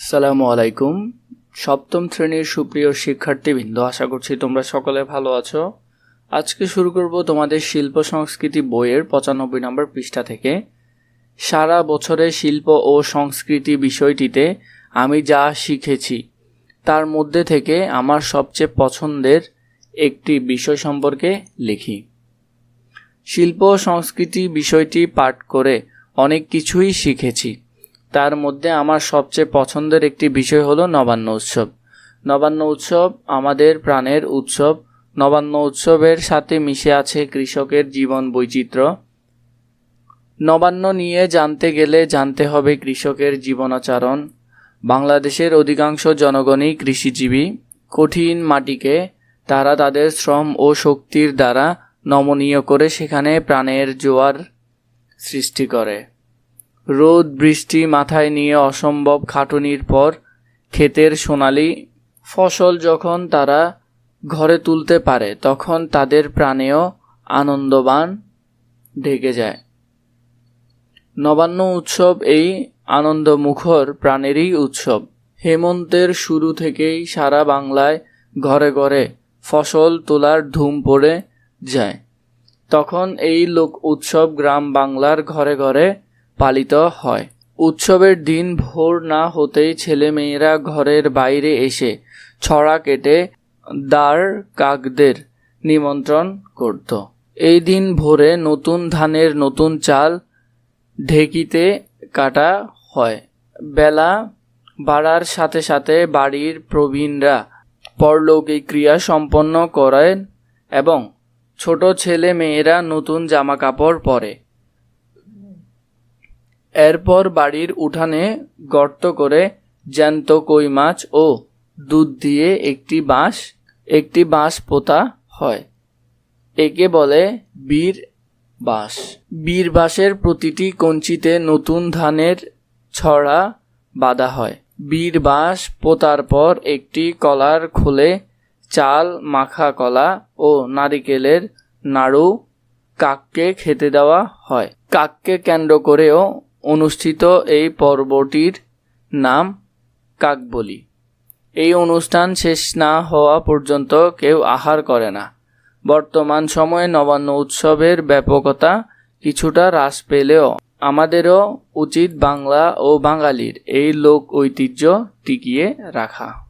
সালামু আলাইকুম। সপ্তম শ্রেণির সুপ্রিয় শিক্ষার্থীবৃন্দ, আশা করছি তোমরা সকলে ভালো আছো। আজকে শুরু করব তোমাদের শিল্প সংস্কৃতি বইয়ের পঁচানব্বই নম্বর পৃষ্ঠা থেকে। সারা বছরে শিল্প ও সংস্কৃতি বিষয়টিতে আমি যা শিখেছি, তার মধ্যে থেকে আমার সবচেয়ে পছন্দের একটি বিষয় সম্পর্কে লিখি। শিল্প সংস্কৃতি বিষয়টি পাঠ করে অনেক কিছুই শিখেছি। তার মধ্যে আমার সবচেয়ে পছন্দের একটি বিষয় হলো নবান্ন উৎসব। নবান্ন উৎসব আমাদের প্রাণের উৎসব। নবান্ন উৎসবের সাথে মিশে আছে কৃষকের জীবন বৈচিত্র্য। নবান্ন নিয়ে জানতে গেলে জানতে হবে কৃষকের জীবনাচরণ। বাংলাদেশের অধিকাংশ জনগণই কৃষিজীবী। কঠিন মাটিকে তারা তাদের শ্রম ও শক্তির দ্বারা নমনীয় করে সেখানে প্রাণের জোয়ার সৃষ্টি করে। রোদ, বৃষ্টি মাথায় নিয়ে অসম্ভব খাটুনির পর ক্ষেতের সোনালি ফসল যখন তারা ঘরে তুলতে পারে, তখন তাদের প্রাণেও আনন্দবান ঢেকে যায়। নবান্ন উৎসব এই আনন্দমুখর প্রাণেরই উৎসব। হেমন্তের শুরু থেকেই সারা বাংলায় ঘরে ঘরে ফসল তোলার ধুম পড়ে যায়। তখন এই লোক উৎসব গ্রাম বাংলার ঘরে ঘরে পালিত হয়। উৎসবের দিন ভোর না হতেই ছেলেমেয়েরা ঘরের বাইরে এসে ছড়া কেটে দাঁড় কাকদের নিমন্ত্রণ করত। এই দিন ভোরে নতুন ধানের নতুন চাল ঢেকিতে কাটা হয়। বেলা বাড়ার সাথে সাথে বাড়ির প্রবীণরা পরলৌকিক ক্রিয়া সম্পন্ন করেন এবং ছোট ছেলে মেয়েরা নতুন জামা কাপড় পরে। এরপর বাড়ির উঠানে গর্ত করে জ্যান্ত কই মাছ ও দুধ দিয়ে একটি বাঁশ একটি বাঁশ পোতা হয়। একে বলে বীর বাঁশ। বীর বাঁশের প্রতিটি কঞ্চিতে নতুন ধানের ছড়া বাঁধা হয়। বীর বাঁশ পোতার পর একটি কলার খোলে চাল, মাখা কলা ও নারিকেলের নাড়ু কাককে খেতে দেওয়া হয়। কাককে কেন্দ্র করেও অনুষ্ঠিত এই পর্বটির নাম কাকবলি। এই অনুষ্ঠান শেষ না হওয়া পর্যন্ত কেউ আহার করে না। বর্তমান সময়ে নবান্ন উৎসবের ব্যাপকতা কিছুটা হ্রাস পেলেও আমাদেরও উচিত বাংলা ও বাঙালির এই লোক ঐতিহ্য টিকিয়ে রাখা।